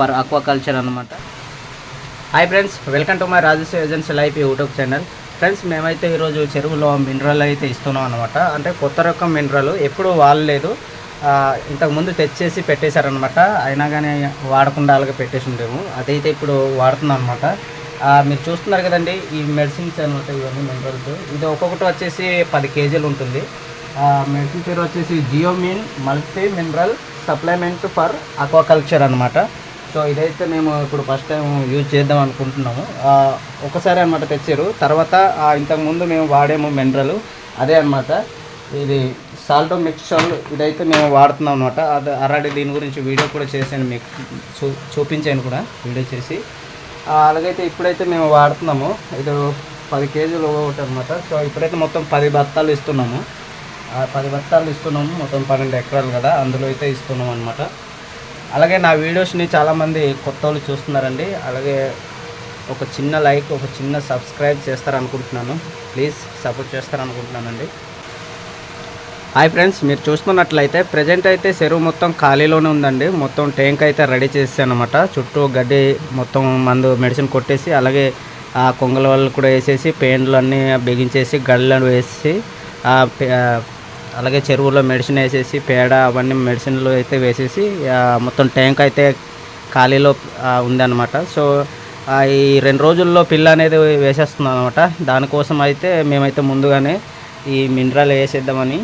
For aquaculture అనమాట hi friends welcome to my Rajeshwara agency life YouTube channel friends మేమైతే ఈరోజు చెరువులో mineral అయితే ఇస్తున్నాం అనమాట అంటే కొత్త రకం మినరల్ ఎప్పుడు వాడలేదు. ఇంతకుముందు తెచ్చేసి పెట్టేశారనమాట అయినా కానీ వాడకుండా అలాగే పెట్టేసి ఉండేము. అదైతే ఇప్పుడు వాడుతున్నాం అనమాట మీరు చూస్తున్నారు కదండి ఈ మెడిసిన్స్ అనమాట ఇవన్నీ మినరల్స్ ఇది ఒక్కొక్కటి వచ్చేసి పది కేజీలు ఉంటుంది. ఆ, మెడిసిన్ పేరు వచ్చేసి Geomin multi mineral supplement for aquaculture అనమాట సో ఇదైతే మేము ఇప్పుడు ఫస్ట్ టైం యూజ్ చేద్దాం అనుకుంటున్నాము. ఒకసారి అనమాట తెచ్చారు. తర్వాత ఇంతకుముందు మేము వాడేము మినరల్. అదే అనమాట ఇది సాల్టో మిక్స్చర్ ఇదైతే మేము వాడుతున్నాం అనమాట అది ఆల్రెడీ దీని గురించి వీడియో కూడా చేశాను మీకు చూ చూపించాను కూడా వీడియో చేసి. అలాగైతే ఇప్పుడైతే మేము వాడుతున్నాము. ఇది పది కేజీలు ఒకటి అనమాట సో ఇప్పుడైతే మొత్తం పది బత్తాలు ఇస్తున్నాము. పది బత్తాలు ఇస్తున్నాము. మొత్తం పన్నెండు ఎకరాలు కదా. అందులో అయితే ఇస్తున్నాం అనమాట అలాగే నా వీడియోస్ని చాలామంది కొత్త వాళ్ళు చూస్తున్నారండి. అలాగే ఒక చిన్న లైక్ ఒక చిన్న సబ్స్క్రైబ్ చేస్తారనుకుంటున్నాను. ప్లీజ్ సపోర్ట్ చేస్తారనుకుంటున్నానండి. హాయ్ ఫ్రెండ్స్ మీరు చూస్తున్నట్లయితే ప్రజెంట్ అయితే చెరువు మొత్తం ఖాళీలోనే ఉందండి. మొత్తం ట్యాంక్ అయితే రెడీ చేసానమాట చుట్టూ గడ్డి మొత్తం మందు మెడిసిన్ కొట్టేసి అలాగే ఆ కొంగల వాళ్ళు కూడా వేసేసి పెయింట్లు అన్నీ బిగించేసి గడ్డలను వేసి అలాగే చెరువులో మెడిసిన్ వేసేసి పేడ అవన్నీ మెడిసిన్లు అయితే వేసేసి మొత్తం ట్యాంక్ అయితే ఖాళీలో ఉందన్నమాట. సో ఈ రెండు రోజుల్లో పిల్ల అనేది వేసేస్తున్నాం అనమాట దానికోసం అయితే మేమైతే ముందుగానే ఈ మినరల్ వేసేద్దామని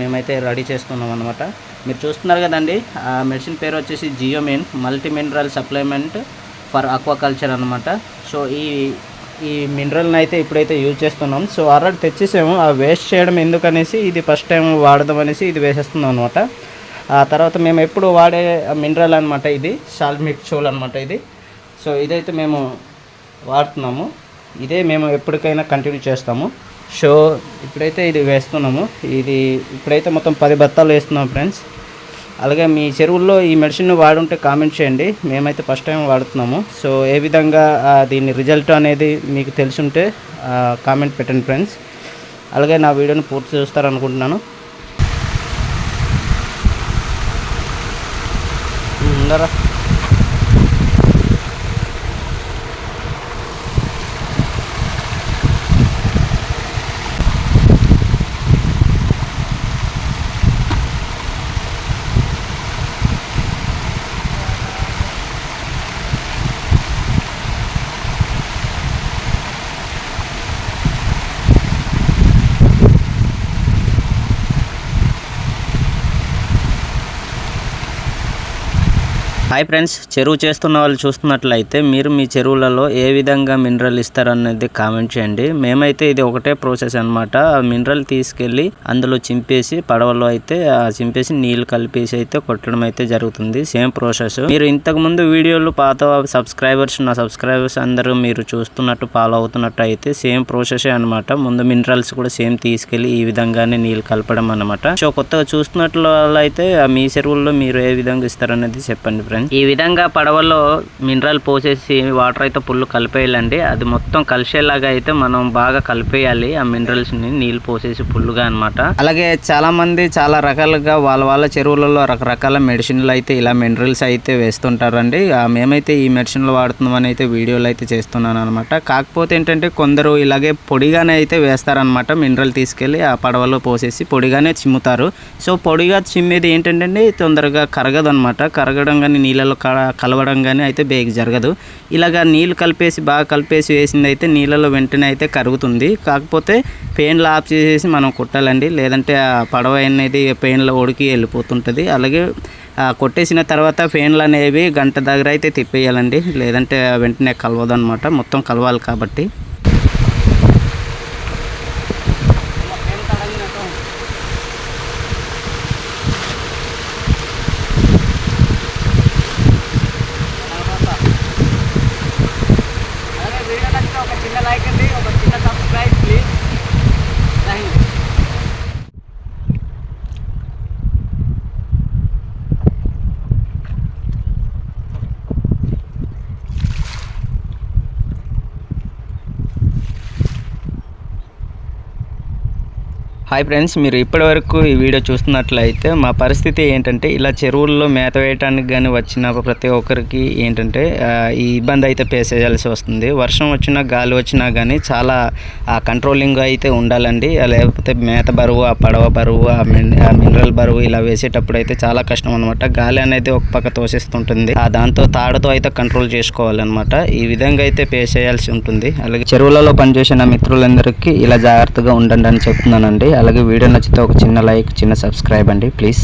మేమైతే రెడీ చేస్తున్నాం అనమాట మీరు చూస్తున్నారు కదండి ఆ మెడిసిన్ పేరు వచ్చేసి Geomin multi mineral supplement for aquaculture అనమాట సో ఈ ఈ మినరల్ని అయితే ఇప్పుడైతే యూజ్ చేస్తున్నాం. సో ఆల్రెడీ తెచ్చేసాము. ఆ వేస్ట్ చేయడం ఎందుకనేసి ఇది ఫస్ట్ టైం వాడదాం అనేసి ఇది వేసేస్తున్నాం అనమాట ఆ తర్వాత మేము ఎప్పుడు వాడే మినరల్ అనమాట ఇది. సాల్ట్ చోల్ అనమాట ఇది. సో ఇదైతే మేము వాడుతున్నాము. ఇదే మేము ఎప్పటికైనా కంటిన్యూ చేస్తాము. సో ఇప్పుడైతే ఇది వేస్తున్నాము. ఇది ఇప్పుడైతే మొత్తం పది బత్తాలు వేస్తున్నాం ఫ్రెండ్స్ అలాగే మీ చెరువుల్లో ఈ మెడిసిన్ వాడుంటే కామెంట్ చేయండి. మేమైతే ఫస్ట్ టైం వాడుతున్నాము. సో ఏ విధంగా దీని రిజల్ట్ అనేది మీకు తెలుసుంటే కామెంట్ పెట్టండి ఫ్రెండ్స్. అలాగే నా వీడియోని పూర్తి చూస్తారనుకుంటున్నాను. ఉందరా? హాయ్ ఫ్రెండ్స్ చెరువు చేస్తున్న వాళ్ళు చూస్తున్నట్లయితే మీరు మీ చెరువులలో ఏ విధంగా మినరల్ ఇస్తారనేది కామెంట్ చేయండి. మేమైతే ఇది ఒకటే ప్రాసెస్ అనమాట మినరల్ తీసుకెళ్ళి అందులో చింపేసి పడవలో అయితే ఆ చింపేసి నీళ్ళు కలిపేసి అయితే కొట్టడం అయితే జరుగుతుంది. సేమ్ ప్రాసెస్ మీరు ఇంతకు ముందు వీడియోలు పాత సబ్స్క్రైబర్స్ నా సబ్స్క్రైబర్స్ అందరూ మీరు చూస్తున్నట్టు ఫాలో అవుతున్నట్టు అయితే సేమ్ ప్రాసెసే అనమాట ముందు మినరల్స్ కూడా సేమ్ తీసుకెళ్ళి ఈ విధంగానే నీళ్ళు కలపడం అనమాట సో కొత్తగా చూస్తున్నట్లు అయితే మీ చెరువుల్లో మీరు ఏ విధంగా ఇస్తారనేది చెప్పండి ఫ్రెండ్స్ ఈ విధంగా పడవలో మినరల్ పోసేసి వాటర్ అయితే పుల్లు కలిపేయాలండి. అది మొత్తం కలిసేలాగా అయితే మనం బాగా కలిపేయాలి ఆ మినరల్స్ని నీళ్ళు పోసేసి పుల్లుగా అన్నమాట. అలాగే చాలా మంది చాలా రకాలుగా వాళ్ళ వాళ్ళ చెరువులలో రకరకాల మెడిసిన్లు అయితే ఇలా మినరల్స్ అయితే వేస్తుంటారండి. ఆ మేమైతే ఈ మెడిసిన్లు వాడుతున్నామని అయితే వీడియోలు అయితే చేస్తున్నాను అనమాట కాకపోతే ఏంటంటే కొందరు ఇలాగే పొడిగానే అయితే వేస్తారనమాట మినరల్ తీసుకెళ్ళి ఆ పడవలో పోసేసి పొడిగానే చిమ్ముతారు. సో పొడిగా చిమ్మేది ఏంటంటే తొందరగా కరగదు అనమాట కరగడం కానీ నీళ్ళలో కలవడం కానీ అయితే బేగ్ జరగదు. ఇలాగ నీళ్ళు కలిపేసి బాగా కలిపేసి వేసింది అయితే నీళ్ళలో వెంటనే అయితే కరుగుతుంది. కాకపోతే పెయిన్లు ఆఫ్ చేసేసి మనం కుట్టాలండి. లేదంటే ఆ పడవ అనేది పెయిన్లో ఉడికి వెళ్ళిపోతుంటుంది. అలాగే కొట్టేసిన తర్వాత ఫెయిన్లు అనేవి గంట దగ్గర అయితే తిప్పేయాలండి. లేదంటే వెంటనే కలవదు అనమాట మొత్తం కలవాలి కాబట్టి ఒక చిన్న లైక్ అండి ఒక చిన్న సబ్స్క్రైబ్ ప్లీజ్ హాయ్ ఫ్రెండ్స్ మీరు ఇప్పటివరకు ఈ వీడియో చూస్తున్నట్లయితే మా పరిస్థితి ఏంటంటే ఇలా చెరువుల్లో మేత వేయటానికి కానీ వచ్చిన ప్రతి ఒక్కరికి ఏంటంటే ఈ ఇబ్బంది అయితే ఫేస్ చేయాల్సి వస్తుంది. వర్షం వచ్చినా గాలి వచ్చినా కానీ చాలా ఆ కంట్రోలింగ్ అయితే ఉండాలండి. లేకపోతే మేత బరువు ఆ పడవ బరువు ఆ మినరల్ బరువు ఇలా వేసేటప్పుడు అయితే చాలా కష్టం అనమాట గాలి అనేది ఒక పక్క తోసిస్తుంటుంది. ఆ దాంతో తాడుతో అయితే కంట్రోల్ చేసుకోవాలన్నమాట. ఈ విధంగా అయితే ఫేస్ చేయాల్సి ఉంటుంది. అలాగే చెరువులలో పనిచేసిన మిత్రులందరికీ ఇలా జాగ్రత్తగా ఉండండి అని చెప్తున్నానండి. అలాగే వీడియో నచ్చితే ఒక చిన్న లైక్ చిన్న సబ్స్క్రైబ్ అండి ప్లీజ్.